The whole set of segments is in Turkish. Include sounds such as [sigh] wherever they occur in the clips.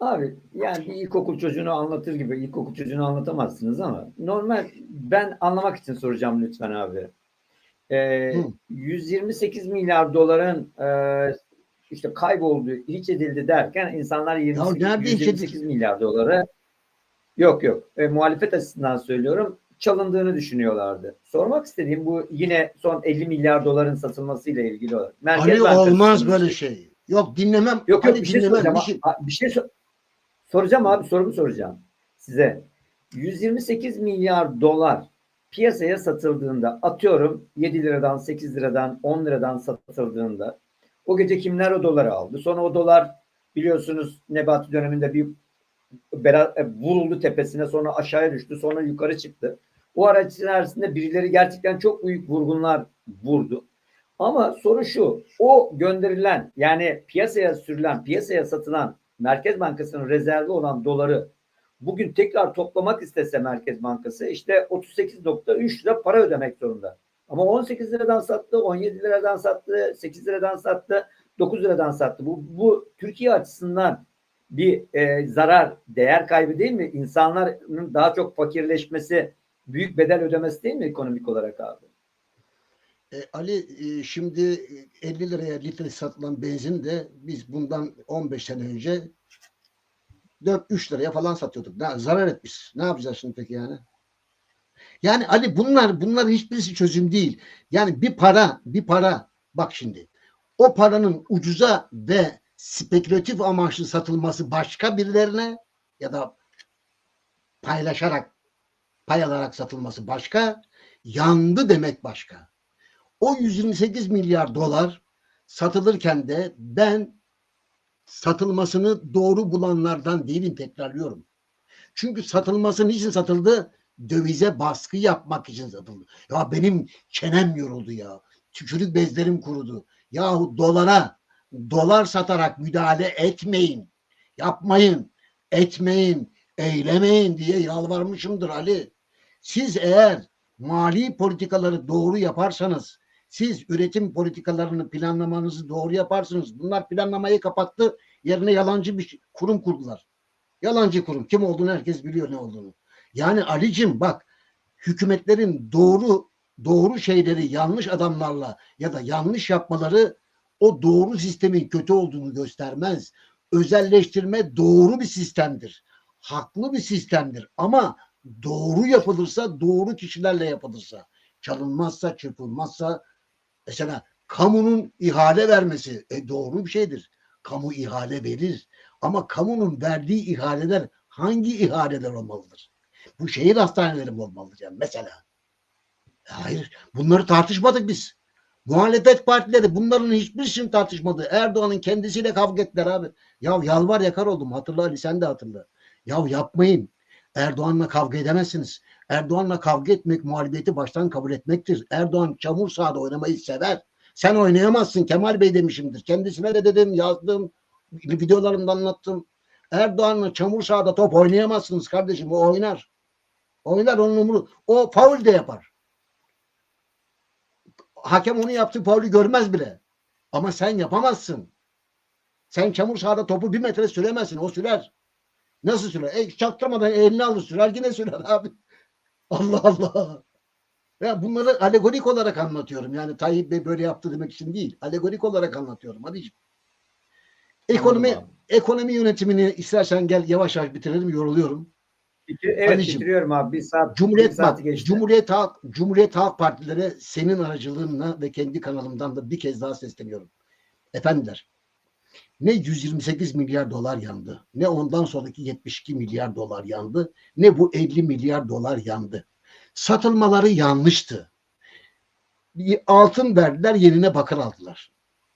Abi yani bir ilkokul çocuğunu anlatır gibi ilkokul çocuğunu anlatamazsınız ama normal ben anlamak için soracağım lütfen abi. Ee, Hı. 128 milyar doların e, işte kayboldu, hiç edildi derken insanlar 28, nerede hiç 128 milyar doları yok yok e, muhalefet açısından söylüyorum çalındığını düşünüyorlardı. Sormak istediğim bu yine son 50 milyar doların satılmasıyla ilgili olarak. Merkez Ali Bankası olmaz böyle şey. Yok dinlemem. Yok yok Ali bir şey dinlemem. Bir şey- Bir şey soracağım abi sorumu soracağım size. 128 milyar dolar piyasaya satıldığında atıyorum 7 liradan 8 liradan 10 liradan satıldığında o gece kimler o doları aldı? Sonra o dolar biliyorsunuz Nebati döneminde bir e, vuruldu tepesine sonra aşağıya düştü sonra yukarı çıktı. O araç içerisinde birileri gerçekten çok büyük vurgunlar vurdu. Ama soru şu, o gönderilen yani piyasaya sürülen, piyasaya satılan Merkez Bankası'nın rezervi olan doları bugün tekrar toplamak istese Merkez Bankası işte 38.3 lira para ödemek zorunda. Ama 18 liradan sattı, 17 liradan sattı, 8 liradan sattı, 9 liradan sattı. Bu, bu Türkiye açısından bir e, zarar, değer kaybı değil mi? İnsanların daha çok fakirleşmesi, büyük bedel ödemesi değil mi ekonomik olarak abi? E, Ali e, şimdi e, 50 liraya litre satılan benzin de biz bundan 15 sene önce 4-3 liraya falan satıyorduk. Ne, zarar etmiş. Ne yapacağız şimdi peki yani? Yani Ali bunlar bunlar hiçbirisi çözüm değil. Yani bir para bir para bak şimdi o paranın ucuza ve spekülatif amaçlı satılması başka birilerine ya da paylaşarak pay alarak satılması başka yandı demek başka. O 128 milyar dolar satılırken de ben satılmasını doğru bulanlardan değilim tekrarlıyorum. Çünkü satılması niçin satıldı? Dövize baskı yapmak için satıldı. Ya benim çenem yoruldu ya. Tükürük bezlerim kurudu. Yahu dolara dolar satarak müdahale etmeyin. Yapmayın. Etmeyin. Eylemeyin diye yalvarmışımdır Ali. Siz eğer mali politikaları doğru yaparsanız siz üretim politikalarını planlamanızı doğru yaparsınız. Bunlar planlamayı kapattı. Yerine yalancı bir kurum kurdular. Yalancı kurum. Kim olduğunu herkes biliyor ne olduğunu. Yani Ali'cim bak hükümetlerin doğru doğru şeyleri yanlış adamlarla ya da yanlış yapmaları o doğru sistemin kötü olduğunu göstermez. Özelleştirme doğru bir sistemdir. Haklı bir sistemdir ama doğru yapılırsa, doğru kişilerle yapılırsa, çalınmazsa, çırpılmazsa mesela kamunun ihale vermesi e, doğru bir şeydir. Kamu ihale verir. Ama kamunun verdiği ihaleler hangi ihaleler olmalıdır? Bu şehir hastaneleri mi olmalıdır yani mesela? Hayır. Bunları tartışmadık biz. Muhalefet partileri bunların hiçbirisini tartışmadı. Erdoğan'ın kendisiyle kavga ettiler abi. Ya yalvar yakar oldum. Hatırla Ali sen de hatırla. Ya yapmayın. Erdoğan'la kavga edemezsiniz. Erdoğan'la kavga etmek muhalefeti baştan kabul etmektir. Erdoğan çamur sahada oynamayı sever. Sen oynayamazsın Kemal Bey demişimdir. Kendisine de dedim yazdım. Videolarımda anlattım. Erdoğan'la çamur sahada top oynayamazsınız kardeşim. O oynar. Oynar onun umuru. O faul de yapar. Hakem onu yaptı faulü görmez bile. Ama sen yapamazsın. Sen çamur sahada topu bir metre süremezsin. O sürer. Nasıl sürer? E, çaktırmadan elini alır sürer. Yine sürer [laughs] abi. Allah Allah. Ya bunları alegorik olarak anlatıyorum. Yani Tayyip Bey böyle yaptı demek için değil. Alegorik olarak anlatıyorum. Hadi. Ekonomi ekonomi yönetimini istersen gel yavaş yavaş bitirelim. Yoruluyorum. Bitir- evet Anneciğim, bitiriyorum abi. Bir saat, bir Cumhuriyet saati bak, geçti. Cumhuriyet Halk Cumhuriyet Halk Partileri senin aracılığınla ve kendi kanalımdan da bir kez daha sesleniyorum. Efendiler, ne 128 milyar dolar yandı, ne ondan sonraki 72 milyar dolar yandı, ne bu 50 milyar dolar yandı. Satılmaları yanlıştı. Bir altın verdiler, yerine bakır aldılar.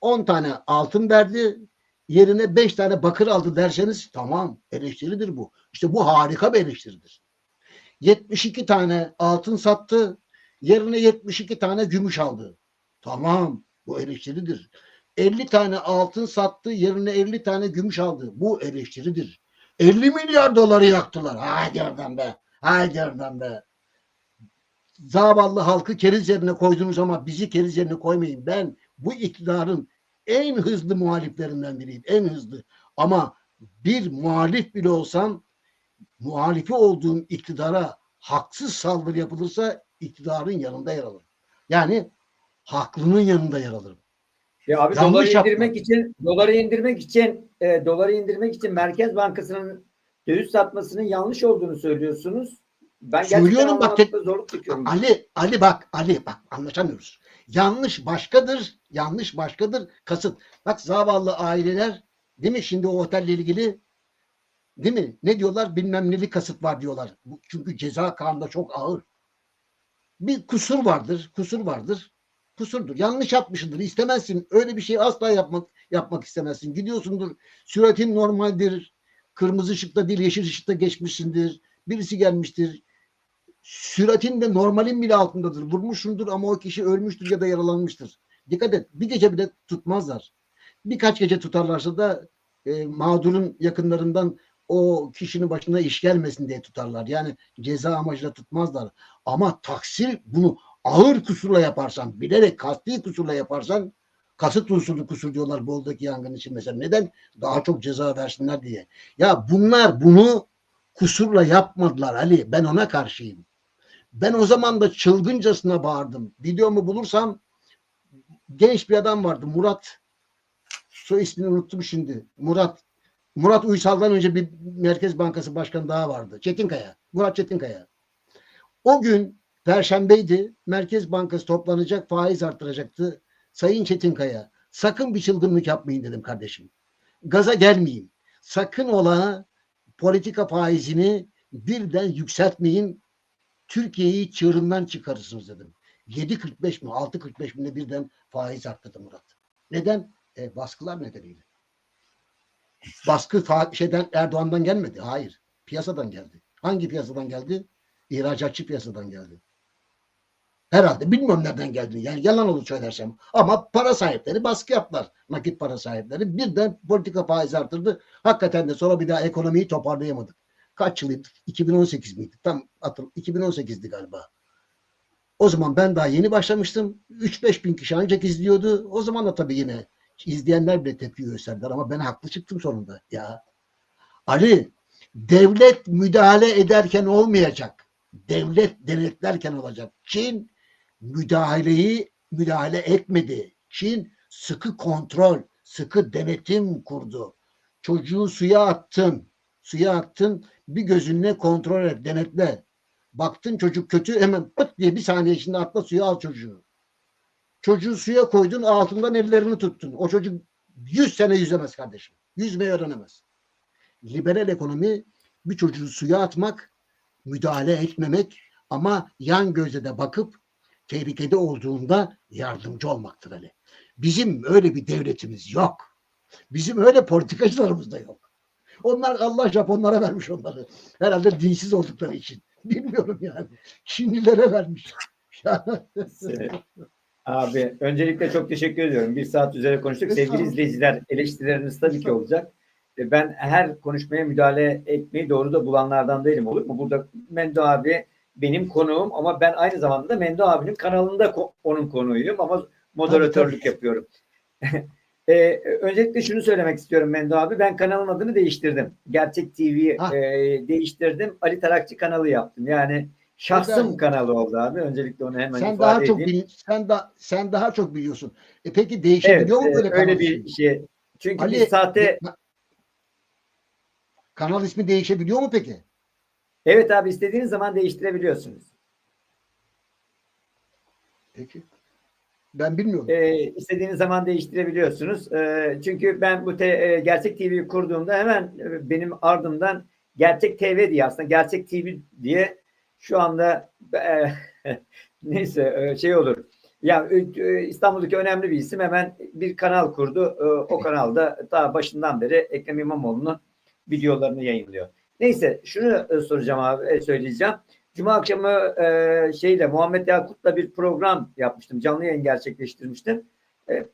10 tane altın verdi, yerine 5 tane bakır aldı derseniz tamam eleştiridir bu. İşte bu harika bir eleştiridir. 72 tane altın sattı. Yerine 72 tane gümüş aldı. Tamam bu eleştiridir. 50 tane altın sattı. Yerine 50 tane gümüş aldı. Bu eleştiridir. 50 milyar doları yaktılar. Haydi oradan be. Haydi oradan be. Zavallı halkı keriz yerine koydunuz ama bizi keriz yerine koymayın. Ben bu iktidarın en hızlı muhaliflerinden biriyim. En hızlı. Ama bir muhalif bile olsam muhalifi olduğum iktidara haksız saldırı yapılırsa iktidarın yanında yer alırım. Yani haklının yanında yer alırım. Ya abi Yanlış doları yapma. indirmek için doları indirmek için e, doları indirmek için Merkez Bankası'nın döviz satmasının yanlış olduğunu söylüyorsunuz. Ben Söylüyorum bak, anlamakta zorluk çekiyorum. Ali, Ali bak, Ali bak anlaşamıyoruz. Yanlış başkadır, yanlış başkadır kasıt. Bak zavallı aileler değil mi şimdi o otelle ilgili değil mi? Ne diyorlar? Bilmem neli kasıt var diyorlar. Çünkü ceza kanunda çok ağır. Bir kusur vardır, kusur vardır. Kusurdur. Yanlış yapmışsındır. istemezsin. Öyle bir şey asla yapmak yapmak istemezsin. Gidiyorsundur. Süratin normaldir. Kırmızı ışıkta değil yeşil ışıkta geçmişsindir. Birisi gelmiştir süratin de normalin bile altındadır. Vurmuşsundur ama o kişi ölmüştür ya da yaralanmıştır. Dikkat et. Bir gece bile tutmazlar. Birkaç gece tutarlarsa da e, mağdurun yakınlarından o kişinin başına iş gelmesin diye tutarlar. Yani ceza amacıyla tutmazlar. Ama taksir bunu ağır kusurla yaparsan, bilerek kasti kusurla yaparsan kasıt unsurlu kusur diyorlar Bol'daki yangın için mesela. Neden? Daha çok ceza versinler diye. Ya bunlar bunu kusurla yapmadılar Ali. Ben ona karşıyım. Ben o zaman da çılgıncasına bağırdım. Videomu bulursam genç bir adam vardı Murat. Soy ismini unuttum şimdi. Murat. Murat Uysal'dan önce bir Merkez Bankası Başkanı daha vardı. Çetinkaya. Murat Çetinkaya. O gün Perşembeydi. Merkez Bankası toplanacak, faiz arttıracaktı. Sayın Çetinkaya, sakın bir çılgınlık yapmayın dedim kardeşim. Gaza gelmeyin. Sakın ola politika faizini birden yükseltmeyin. Türkiye'yi çığırından çıkarırsınız dedim. 7.45 mi 6.45 mi ne birden faiz arttırdı Murat. Neden? E, baskılar nedeniyle. Baskı fa- şeyden Erdoğan'dan gelmedi. Hayır. Piyasadan geldi. Hangi piyasadan geldi? İhracatçı piyasadan geldi. Herhalde bilmiyorum nereden geldi. Yani yalan olur söylersem. Ama para sahipleri baskı yaptılar. Nakit para sahipleri. Birden politika faiz arttırdı. Hakikaten de sonra bir daha ekonomiyi toparlayamadık. Kaç yılıydı? 2018 miydi? Tam hatır 2018'di galiba. O zaman ben daha yeni başlamıştım. 3-5 bin kişi ancak izliyordu. O zaman da tabii yine izleyenler bile tepki gösterdiler ama ben haklı çıktım sonunda. Ya Ali devlet müdahale ederken olmayacak. Devlet denetlerken olacak. Çin müdahaleyi müdahale etmedi. Çin sıkı kontrol, sıkı denetim kurdu. Çocuğu suya attın. Suya attın. Bir gözünle kontrol et, denetle. Baktın çocuk kötü hemen pıt diye bir saniye içinde atla suya al çocuğu. Çocuğu suya koydun altından ellerini tuttun. O çocuk 100 sene yüzemez kardeşim. Yüzmeyi öğrenemez. Liberal ekonomi bir çocuğu suya atmak, müdahale etmemek ama yan göze de bakıp tehlikede olduğunda yardımcı olmaktır Ali. Bizim öyle bir devletimiz yok. Bizim öyle politikacılarımız da yok. Onlar Allah Japonlara vermiş onları. Herhalde dinsiz oldukları için. Bilmiyorum yani. Çinlilere vermiş. [laughs] Abi öncelikle çok teşekkür ediyorum. Bir saat üzere konuştuk. Sevgili izleyiciler eleştirileriniz tabii ki olacak. E, Ben her konuşmaya müdahale etmeyi doğru da bulanlardan değilim olur mu? Burada Mendo abi benim konuğum ama ben aynı zamanda da Mendo abinin kanalında ko- onun konuğuyum ama moderatörlük tabii. yapıyorum. [laughs] e, öncelikle şunu söylemek istiyorum Mendo abi. Ben kanalın adını değiştirdim. Gerçek TV Ha. e, değiştirdim. Ali Tarakçı kanalı yaptım. Yani şahsım Güzel. kanalı oldu abi. Öncelikle onu hemen sen ifade daha çok edeyim. bil, sen da sen daha çok biliyorsun. E peki değişebiliyor mu Evet, böyle e, kanal öyle bir ismi? şey. Çünkü Ali, biz sahte kanal ismi değişebiliyor mu peki? Evet abi istediğiniz zaman değiştirebiliyorsunuz. Peki. Ben bilmiyorum. E, istediğiniz zaman değiştirebiliyorsunuz. E, çünkü ben bu te, e, Gerçek TV'yi kurduğumda hemen e, benim ardımdan Gerçek TV diye aslında Gerçek TV diye şu anda e, [laughs] neyse e, şey olur. Ya e, İstanbul'daki önemli bir isim hemen bir kanal kurdu. E, o kanalda daha başından beri Ekrem İmamoğlu'nun videolarını yayınlıyor. Neyse şunu e, soracağım abi e, söyleyeceğim. Cuma akşamı e, şeyle Muhammed Yakut'la bir program yapmıştım. Canlı yayın gerçekleştirmiştim. E, e,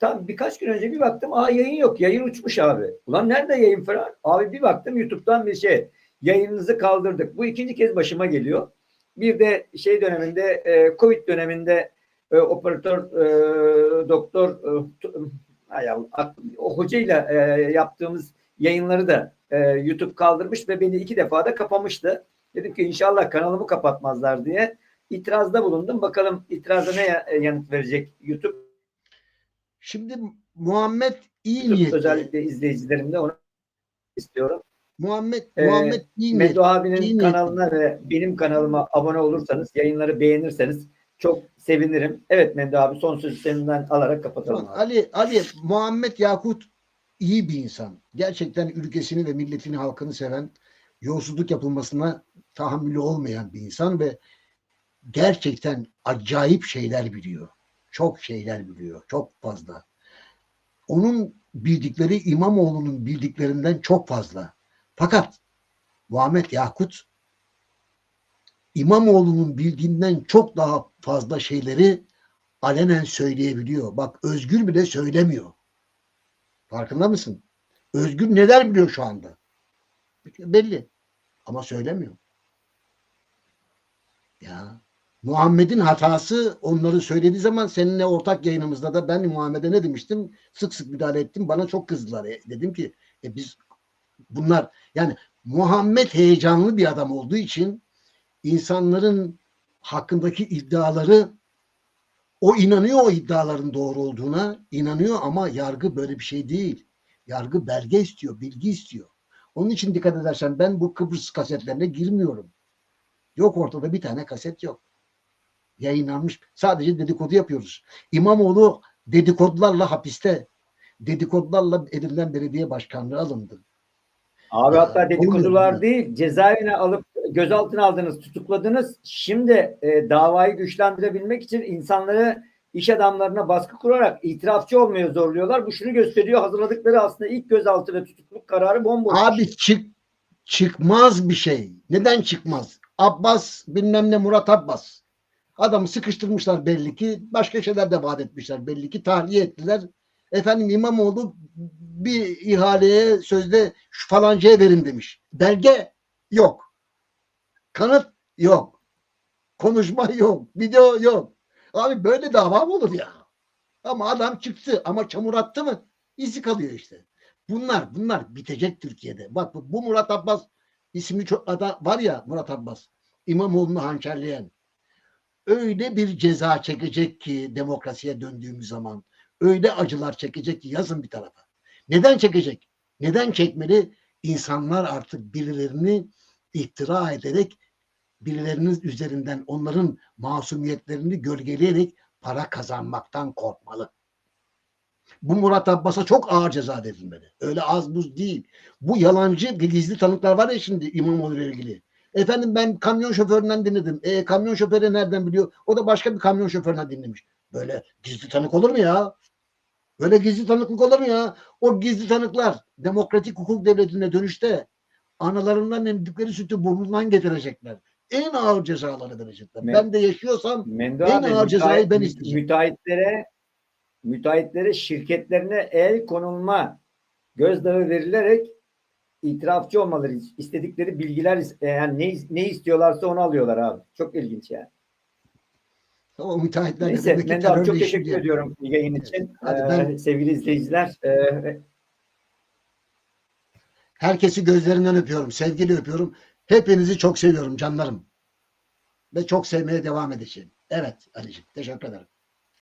tam birkaç gün önce bir baktım aa yayın yok. Yayın uçmuş abi. Ulan nerede yayın falan? Abi bir baktım YouTube'dan bir şey. Yayınınızı kaldırdık. Bu ikinci kez başıma geliyor. Bir de şey döneminde e, Covid döneminde e, operatör e, doktor e, Allah, aklım- o hocayla e, yaptığımız yayınları da e, YouTube kaldırmış ve beni iki defa da kapamıştı. Dedim ki inşallah kanalımı kapatmazlar diye itirazda bulundum. Bakalım itiraza ne ya- yanıt verecek YouTube. Şimdi Muhammed iyi YouTube niyetli. özellikle izleyicilerim de onu istiyorum. Muhammed Ee, Muhammed iyi. Meddo abinin iyi niyetli. kanalına ve benim kanalıma abone olursanız, yayınları beğenirseniz çok sevinirim. Evet Meddo abi son sözü seninden alarak kapatalım. Abi. Ali Ali Muhammed Yakut iyi bir insan. Gerçekten ülkesini ve milletini, halkını seven, yolsuzluk yapılmasına tahammülü olmayan bir insan ve gerçekten acayip şeyler biliyor. Çok şeyler biliyor. Çok fazla. Onun bildikleri İmamoğlu'nun bildiklerinden çok fazla. Fakat Muhammed Yakut İmamoğlu'nun bildiğinden çok daha fazla şeyleri alenen söyleyebiliyor. Bak Özgür bile söylemiyor. Farkında mısın? Özgür neler biliyor şu anda? Belli. Ama söylemiyor. Ya Muhammed'in hatası onları söylediği zaman seninle ortak yayınımızda da ben Muhammed'e ne demiştim? Sık sık müdahale ettim. Bana çok kızdılar. E, dedim ki e, biz bunlar yani Muhammed heyecanlı bir adam olduğu için insanların hakkındaki iddiaları o inanıyor o iddiaların doğru olduğuna inanıyor ama yargı böyle bir şey değil. Yargı belge istiyor, bilgi istiyor. Onun için dikkat edersen ben bu Kıbrıs kasetlerine girmiyorum. Yok ortada bir tane kaset yok. Yayınlanmış. Sadece dedikodu yapıyoruz. İmamoğlu dedikodularla hapiste. Dedikodularla elinden belediye başkanlığı alındı. Abi hatta dedikodular olmuyor. değil, cezaevine alıp gözaltına aldınız, tutukladınız. Şimdi e, davayı güçlendirebilmek için insanları iş adamlarına baskı kurarak itirafçı olmaya zorluyorlar. Bu şunu gösteriyor. Hazırladıkları aslında ilk gözaltı ve tutukluk kararı bomboş. Abi çık çıkmaz bir şey. Neden çıkmaz? Abbas bilmem ne Murat Abbas. Adamı sıkıştırmışlar belli ki. Başka şeyler de vaat etmişler belli ki. Tahliye ettiler. Efendim İmamoğlu bir ihaleye sözde şu falancaya verin demiş. Belge yok. Kanıt yok. Konuşma yok. Video yok. Abi böyle dava mı olur ya? Ama adam çıktı ama çamur attı mı? İzi kalıyor işte. Bunlar bunlar bitecek Türkiye'de. Bak bu, Murat Abbas ismi çok ada var ya Murat Abbas. İmamoğlu'nu hançerleyen. Öyle bir ceza çekecek ki demokrasiye döndüğümüz zaman. Öyle acılar çekecek ki yazın bir tarafa. Neden çekecek? Neden çekmeli? İnsanlar artık birilerini iftira ederek birilerinin üzerinden onların masumiyetlerini gölgeleyerek para kazanmaktan korkmalı. Bu Murat Abbas'a çok ağır ceza verilmeli. Öyle az buz değil. Bu yalancı gizli tanıklar var ya şimdi İmamoğlu ile ilgili. Efendim ben kamyon şoföründen dinledim. E, kamyon şoförü nereden biliyor? O da başka bir kamyon şoföründen dinlemiş. Böyle gizli tanık olur mu ya? Böyle gizli tanıklık olur mu ya? O gizli tanıklar demokratik hukuk devletine dönüşte analarından emdikleri sütü burnundan getirecekler. En ağır cezaları verecekler. Me- ben de yaşıyorsam Mendo en abi, ağır cezayı müteahhit- ben isteyeceğim. Müteahhitlere müteahhitlere şirketlerine el konulma gözdağı verilerek itirafçı olmaları istedikleri bilgiler e, yani ne, ne istiyorlarsa onu alıyorlar abi. Çok ilginç yani. o müteahhitler de Neyse Mendo abi çok teşekkür işbirliği- ediyorum yayın için. Hadi Ee, ben- sevgili izleyiciler. e, Herkesi gözlerinden öpüyorum. Sevgili öpüyorum. Hepinizi çok seviyorum canlarım. Ve çok sevmeye devam edeceğim. Evet Ali'ciğim. Teşekkür ederim.